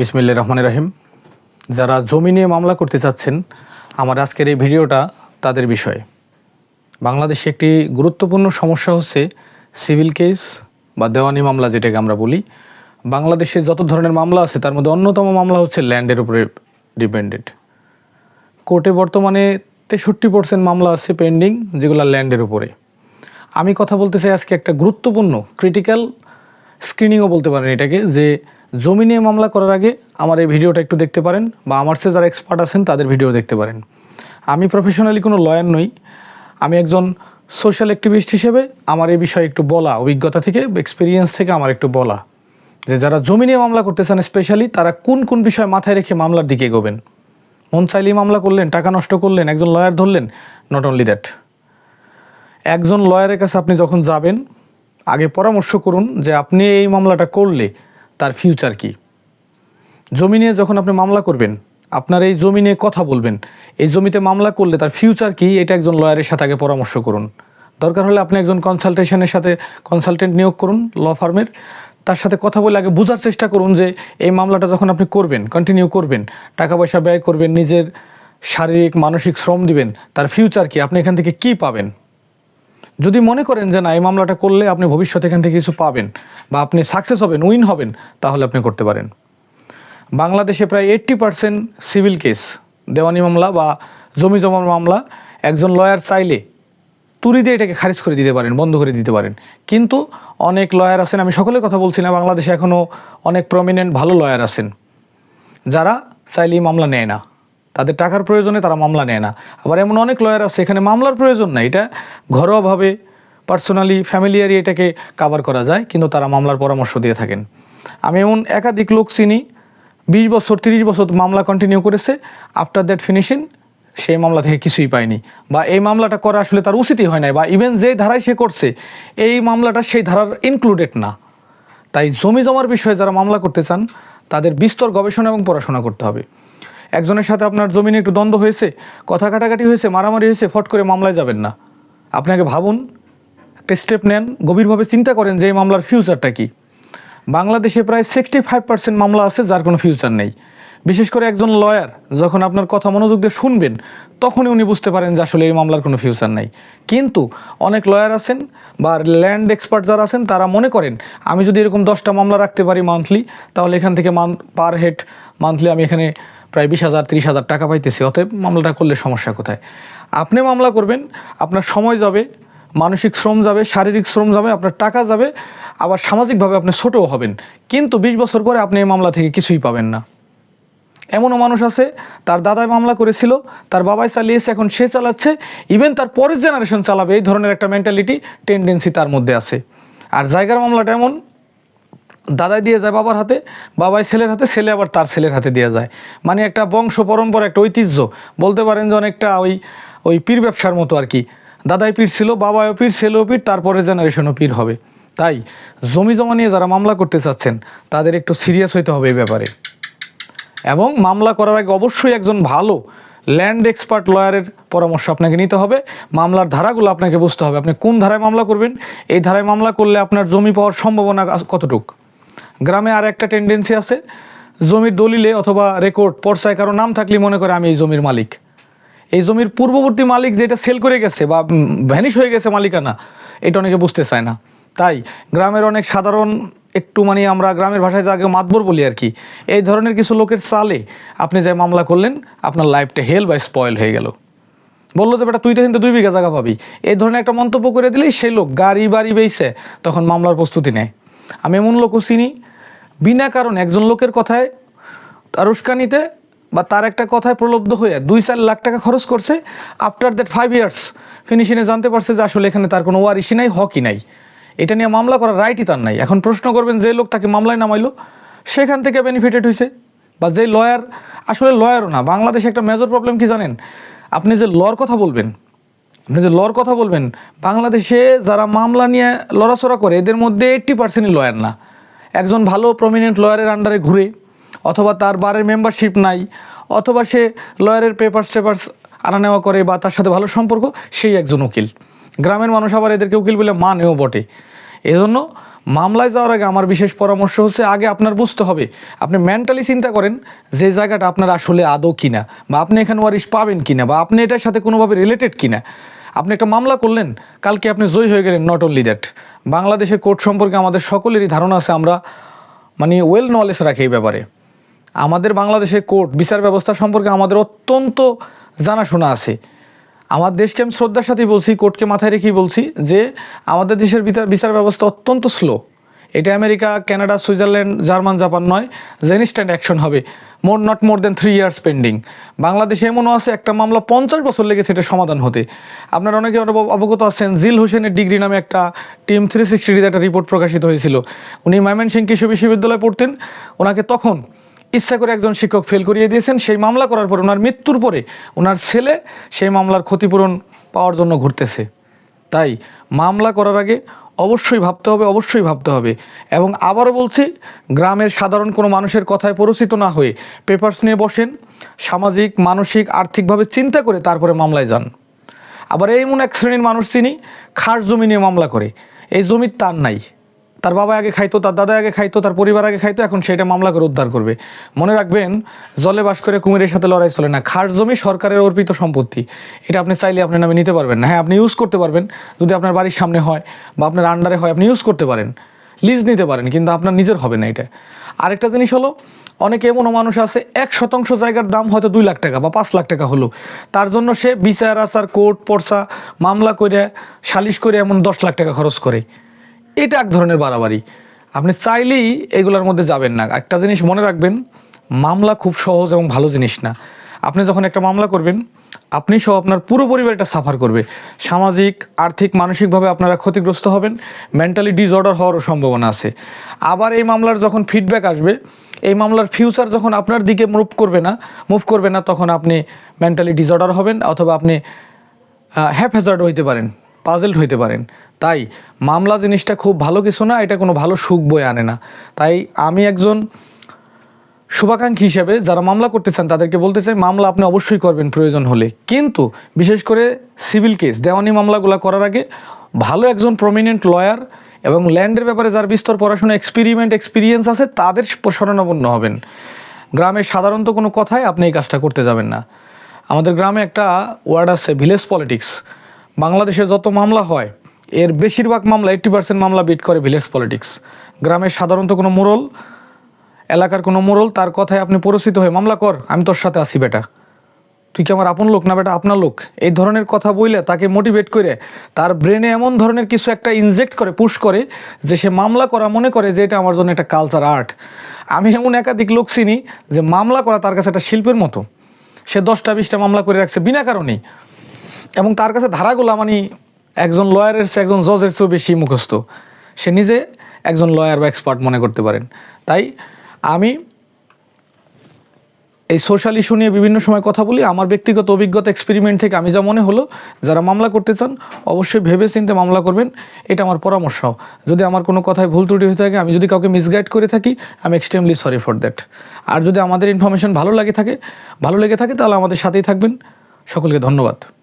বিসমিল্লা রহমান রাহিম। যারা জমি নিয়ে মামলা করতে চাচ্ছেন, আমার আজকের এই ভিডিওটা তাদের বিষয়ে। বাংলাদেশে একটি গুরুত্বপূর্ণ সমস্যা হচ্ছে সিভিল কেস বা দেওয়ানি মামলা যেটাকে আমরা বলি। বাংলাদেশে যত ধরনের মামলা আছে, তার মধ্যে অন্যতম মামলা হচ্ছে ল্যান্ডের উপরে ডিপেন্ডেড কোর্টে বর্তমানে তেষট্টি পার্সেন্ট মামলা আছে পেন্ডিং, যেগুলো ল্যান্ডের উপরে। আমি কথা বলতে চাই আজকে একটা গুরুত্বপূর্ণ, ক্রিটিক্যাল স্ক্রিনিংও বলতে পারেন এটাকে, যে জমি নিয়ে মামলা করার আগে আমার এই ভিডিওটা একটু দেখতে পারেন বা আমার সে যারা এক্সপার্ট আছেন তাদের ভিডিও দেখতে পারেন। আমি প্রফেশনালি কোনো লয়ার নই। আমি একজন সোশ্যাল অ্যাক্টিভিস্ট হিসেবে আমার এই বিষয়ে একটু বলা, অভিজ্ঞতা থেকে এক্সপিরিয়েন্স থেকে আমার একটু বলা। যে যারা জমি নিয়ে মামলা করতে চান স্পেশালি তারা কোন কোন বিষয় মাথায় রেখে মামলার দিকে এগোবেন? মন চাইলেই মামলা করলেন, টাকা নষ্ট করলেন, একজন লয়ার ধরলেন নট অনলি দ্যাট একজন লয়ারের কাছে আপনি যখন যাবেন, আগে পরামর্শ করুন যে আপনি এই মামলাটা করলে তার ফিউচার কি? জমি নিয়ে যখন আপনি মামলা করবেন, আপনার এই জমি নিয়ে কথা বলবেন, এই জমিতে মামলা করলে তার ফিউচার কি? এটা একজন লয়ারের সাথে আগে পরামর্শ করুন। দরকার হলে আপনি একজন কনসালটেশনের সাথে কনসালটেন্ট নিয়োগ করুন ল ফার্মের তার সাথে কথা বলে আগে বোঝার চেষ্টা করুন যে এই মামলাটা যখন আপনি করবেন কন্টিনিউ করবেন, টাকা পয়সা ব্যয় করবেন, নিজের শারীরিক, মানসিক শ্রম দিবেন, তার ফিউচার কি? আপনি এখান থেকে কী পাবেন? যদি মনে করেন যে না, এই মামলাটা করলে আপনি ভবিষ্যতে এখান থেকে কিছু পাবেন বা আপনি সাকসেস হবেন উইন হবেন, তাহলে আপনি করতে পারেন। বাংলাদেশে প্রায় এইট্টি পার্সেন্ট সিভিল কেস দেওয়ানি মামলা বা জমি জমার মামলা, একজন লয়ার চাইলে তুরি দিয়ে এটাকে খারিজ করে দিতে পারেন, বন্ধ করে দিতে পারেন। কিন্তু অনেক লয়ার আছেন, আমি সকলের কথা বলছি না, বাংলাদেশে এখনও অনেক প্রমিনেন্ট ভালো লয়ার আছেন, যারা চাইলেই মামলা নেয় না। তাদের টাকার প্রয়োজনে তারা মামলা নেয় না। আবার এমন অনেক লয়ার আছে, এখানে মামলার প্রয়োজন না এটা ঘরোয়াভাবে পার্সোনালি ফ্যামিলিয়ারি এটাকে কাভার করা যায়, কিন্তু তারা মামলার পরামর্শ দিয়ে থাকেন। আমি এমন একাধিক লোক চিনি, বিশ বছর, তিরিশ বছর মামলা কন্টিনিউ করেছে। আফটার দ্যাট ফিনিশিং সেই মামলা থেকে কিছুই পায়নি। বা এই মামলাটা করা আসলে তার উচিতই হয় নাই, বা ইভেন যে ধারায় সে করছে, এই মামলাটা সেই ধারার ইনক্লুডেড না। তাই জমি জমার বিষয়ে যারা মামলা করতে চান, তাদের বিস্তর গবেষণা এবং পড়াশোনা করতে হবে। একজনের সাথে আপনার জমিনে একটু দ্বন্দ্ব হয়েছে, কথা কাটাকাটি হয়েছে, মারামারি হয়েছে, ফট করে মামলায় যাবেন না। আপনাকে ভাবুন, একটা স্টেপ নেন, গভীরভাবে চিন্তা করেন যে এই মামলার ফিউচারটা কী। বাংলাদেশে প্রায় সিক্সটি ফাইভ পার্সেন্ট মামলা আছে, যার কোনো ফিউচার নেই। বিশেষ করে একজন লয়ার যখন আপনার কথা মনোযোগ দিয়ে শুনবেন, তখনই উনি বুঝতে পারেন যে আসলে এই মামলার কোনো ফিউচার নাই। কিন্তু অনেক লয়ার আছেন বা ল্যান্ড এক্সপার্ট যারা আছেন, তারা মনে করেন, আমি যদি এরকম দশটা মামলা রাখতে পারি মান্থলি তাহলে এখান থেকে মান পার হেড মান্থলি আমি এখানে প্রায় বিশ হাজার, তিরিশ হাজার টাকা পাইতেছি। অতএব মামলাটা করলে সমস্যা কোথায়? আপনি মামলা করবেন, আপনার সময় যাবে, মানসিক শ্রম যাবে, শারীরিক শ্রম যাবে, আপনার টাকা যাবে, আবার সামাজিকভাবে আপনি ছোটও হবেন। কিন্তু বিশ বছর পরে আপনি এই মামলা থেকে কিছুই পাবেন না। এমনও মানুষ আছে, তার দাদাই মামলা করেছিল, তার বাবাই চালিয়েছে, এখন সে চালাচ্ছে ইভেন তার পরের জেনারেশন চালাবে, এই ধরনের একটা মেন্টালিটি টেন্ডেন্সি তার মধ্যে আছে। আর জায়গার মামলাটা এমন দাদাই দিয়ে যায় বাবার হাতে, বাবাই ছেলের হাতে, ছেলে আবার তার ছেলের হাতে দিয়ে যায়। মানে একটা বংশ পরম্পরা, একটা ঐতিহ্য। বলতে পারেন যে অনেকটা ওই ওই পীর ব্যবসার মতো আর কি। দাদাই পীর ছিল বাবাও পীর, ছেলেও পীর, তারপরে জেনারেশনও পীর হবে। তাই জমি জমা নিয়ে যারা মামলা করতে চাচ্ছেন, তাদের একটু সিরিয়াস হইতে হবে এই ব্যাপারে। এবং মামলা করার আগে অবশ্যই একজন ভালো ল্যান্ড এক্সপার্ট লয়ারের পরামর্শ আপনাকে নিতে হবে। মামলার ধারাগুলো আপনাকে বুঝতে হবে। আপনি কোন ধারায় মামলা করবেন? এই ধারায় মামলা করলে আপনার জমি পাওয়ার সম্ভাবনা কতটুক? গ্রামে আর একটা টেন্ডেন্সি আছে, জমির দলিলে অথবা রেকর্ড পর্চায় কারও নাম থাকলে মনে করে আমি এই জমির মালিক। এই জমির পূর্ববর্তী মালিক যেটা সেল করে গেছে বা ভ্যানিশ হয়ে গেছে মালিকানা, এটা অনেকে বুঝতে চায় না। তাই গ্রামের অনেক সাধারণ একটু মানে আমরা গ্রামের ভাষায় যাকে মাতবর বলি আর কি, এই ধরনের কিছু লোকের চালে আপনি যে মামলা করলেন, আপনার লাইফটা হেল বা স্পয়েল হয়ে গেল। বলল যে, বেটা, তুই তো কিন্তু দুই বিঘা জায়গা পাবি। এই ধরনের একটা মন্তব্য করে দিলেই সেই লোক গাড়ি বাড়ি বেইছে, তখন মামলার প্রস্তুতি নেয়। আমি এমন লোকও চিনি বিনা কারণে একজন লোকের কথায় তার উস্কানিতে বা তার একটা কথায় প্রলব্ধ হয়ে দুই চার লাখ টাকা খরচ করছে আফটার দ্যাট ফাইভ ইয়ার্স ফিনিশিংয়ে জানতে পারছে যে আসলে এখানে তার কোনো ওয়ারিশি নাই, হকই নাই। এটা নিয়ে মামলা করার রাইটই তার নাই। এখন প্রশ্ন করবেন যে লোক তাকে মামলায় নামাইলো, সেখান থেকে বেনিফিটেড হয়েছে? বা যে লয়ার আসলে লয়ারও না, বাংলাদেশে একটা মেজর প্রবলেম কি জানেন? আপনি যে লর কথা বলবেন, আপনি যে লর কথা বলবেন, বাংলাদেশে যারা মামলা নিয়ে লড়াচড়া করে, এদের মধ্যে এইট্টি পার্সেন্টই লয়ার না। একজন ভালো প্রমিনেন্ট লয়ারের আন্ডারে ঘুরে, অথবা তার বারের মেম্বারশিপ নাই, অথবা সে লয়ারের পেপারস টেপার্স আনা নেওয়া করে বা তার সাথে ভালো সম্পর্ক, সেই একজন উকিল। গ্রামের মানুষ আবার এদেরকে উকিল বলে মানেও বটে। এজন্য মামলায় যাওয়ার আগে আমার বিশেষ পরামর্শ হচ্ছে, আগে আপনার বুঝতে হবে, আপনি মেন্টালি চিন্তা করেন যে জায়গাটা আপনার আসলে আদৌ কিনা, বা আপনি এখানে ওয়ারিশ পাবেন কিনা, বা আপনি এটার সাথে কোনোভাবে রিলেটেড কিনা। আপনি একটা মামলা করলেন, কালকে আপনি জয়ী হয়ে গেলেন নট অনলি দ্যাট বাংলাদেশের কোর্ট সম্পর্কে আমাদের সকলেরই ধারণা আছে, আমরা মানে ওয়েল নলেজ রাখি এই ব্যাপারে। আমাদের বাংলাদেশের কোর্ট বিচার ব্যবস্থা সম্পর্কে আমাদের অত্যন্ত জানাশোনা আছে। আমার দেশকে আমি শ্রদ্ধার সাথেই বলছি কোর্টকে মাথায় রেখেই বলছি যে আমাদের দেশের বিচার বিচার ব্যবস্থা অত্যন্ত স্লো এটা America, Canada, Switzerland, German, Japan নয়, যে ইনস্ট্যান্ট অ্যাকশন হবে। More not more than three years pending বাংলাদেশে এমনও আছে, একটা মামলা পঞ্চাশ বছর লেগেছে, এটা সমাধান হতে। আপনারা অনেকে অবগত আছেন, জিল হোসেনের ডিগ্রি নামে একটা টিম থ্রি সিক্সটিতে একটা রিপোর্ট প্রকাশিত হয়েছিল। উনি ময়মনসিংহ কৃষি বিশ্ববিদ্যালয়ে পড়তেন। ওনাকে তখন ইচ্ছা করে একজন শিক্ষক ফেল করিয়ে দিয়েছেন। সেই মামলা করার পরে ওনার মৃত্যুর পরে ওনার ছেলে সেই মামলার ক্ষতিপূরণ পাওয়ার জন্য ঘুরতেছে। তাই মামলা করার আগে অবশ্যই ভাবতে হবে, অবশ্যই ভাবতে হবে। এবং আবারও বলছি, গ্রামের সাধারণ কোনো মানুষের কথায় পরিচিত না হয়ে পেপার্স নিয়ে বসেন, সামাজিক, মানসিক, আর্থিকভাবে চিন্তা করে তারপরে মামলায় যান। আবার এমন এক শ্রেণির মানুষ তিনি খাস জমি নিয়ে মামলা করে, এই জমির তার নাই। তার বাবা আগে খাইতো, তার দাদা আগে খাইতো, তার পরিবার আগে খাইতো, এখন সেটা মামলা করে উদ্ধার করবে। মনে রাখবেন, জলে বাস করে কুমিরের সাথে লড়াই চলে না। খাস জমি সরকারের অর্পিত সম্পত্তি। এটা আপনি চাইলে আপনার নামে নিতে পারবেন না। হ্যাঁ আপনি ইউজ করতে পারবেন। যদি আপনার বাড়ির সামনে হয় বা আপনার আন্ডারে হয়, আপনি ইউজ করতে পারেন। লিজ নিতে পারেন, কিন্তু আপনার নিজের হবে না এটা। আরেকটা জিনিস হলো, অনেকে এমনও মানুষ আছে, এক শতাংশ জায়গার দাম হয়তো দুই লাখ টাকা বা পাঁচ লাখ টাকা হলো। তার জন্য সে বিচার, আচার, কোর্ট, পর্চা, মামলা করে সালিশ করে এমন দশ লাখ টাকা খরচ করে। এটা এক ধরনের বাড়াবাড়ি। আপনি চাইলেই এগুলোর মধ্যে যাবেন না। একটা জিনিস মনে রাখবেন, মামলা খুব সহজ এবং ভালো জিনিস না। আপনি যখন একটা মামলা করবেন, আপনি সহ আপনার পুরো পরিবারটা সাফার করবে। সামাজিক, আর্থিক, মানসিকভাবে আপনারা ক্ষতিগ্রস্ত হবেন, মেন্টালি ডিসঅর্ডার হওয়ারও সম্ভাবনা আছে। আবার এই মামলার যখন ফিডব্যাক আসবে, এই মামলার ফিউচার যখন আপনার দিকে মুভ করবে না, মুভ করবে না, তখন আপনি মেন্টালি ডিসঅর্ডার হবেন অথবা আপনি হ্যাপহ্যাজার্ড হইতে পারেন, পাজেলড হইতে পারেন। তাই মামলা জিনিসটা খুব ভালো কিছু না, এটা কোনো ভালো সুখ বয়ে আনে না। তাই আমি একজন শুভাকাঙ্ক্ষী হিসেবে যারা মামলা করতে চান তাদেরকে বলতে চাই, মামলা আপনি অবশ্যই করবেন প্রয়োজন হলে। কিন্তু বিশেষ করে সিভিল কেস, দেওয়ানি মামলাগুলো করার আগে ভালো একজন প্রমিনেন্ট লয়ার এবং ল্যান্ডের ব্যাপারে যার বিস্তর পড়াশোনা এক্সপেরিমেন্ট এক্সপিরিয়েন্স আছে, তাদের শরণাপন্ন হবেন। গ্রামের সাধারণত কোনো কথায় আপনি এই কাজটা করতে যাবেন না। আমাদের গ্রামে একটা ওয়ার্ড আছে ভিলেজ পলিটিক্স বাংলাদেশে যত মামলা হয় এর বেশিরভাগ মামলা এইট্টি পার্সেন্ট মামলা বিট করে ভিলেজ পলিটিক্স গ্রামের সাধারণত কোনো মোরল, এলাকার কোনো মোরল, তার কথায় আপনি পরিচিত হয়ে মামলা কর, আমি তোর সাথে আসি বেটা। তুই কি আমার আপন লোক না বেটা? আপনার লোক। এই ধরনের কথা বইলে তাকে মোটিভেট করে তার ব্রেনে এমন ধরনের কিছু একটা ইনজেক্ট করে পুশ করে যে সে মামলা করা মনে করে যে এটা আমার জন্য একটা কালচার আর্ট আমি এমন একাধিক লোক চিনি যে মামলা করা তার কাছে একটা শিল্পের মতো। সে দশটা বিশটা মামলা করে রাখছে বিনা কারণেই। এবং তার কাছে ধারাগুলো মানে একজন লয়ারের চেয়ে একজন জজের চেয়েও বেশি মুখস্থ। সে নিজে একজন লয়ার বা এক্সপার্ট মনে করতে পারেন। তাই আমি এই সোশ্যাল ইস্যু নিয়ে বিভিন্ন সময় কথা বলি। আমার ব্যক্তিগত অভিজ্ঞতা এক্সপেরিমেন্ট থেকে আমি যা মনে হলো, যারা মামলা করতে চান, অবশ্যই ভেবে চিন্তে মামলা করবেন। এটা আমার পরামর্শ। যদি আমার কোনো কথায় ভুল ত্রুটি হয়ে থাকে, আমি যদি কাউকে মিসগাইড করে থাকি আমি এক্সট্রিমলি সরি ফর দ্যাট আর যদি আমাদের ইনফরমেশন ভালো লাগে থাকে, ভালো লেগে থাকে, তাহলে আমাদের সাথেই থাকবেন। সকলকে ধন্যবাদ।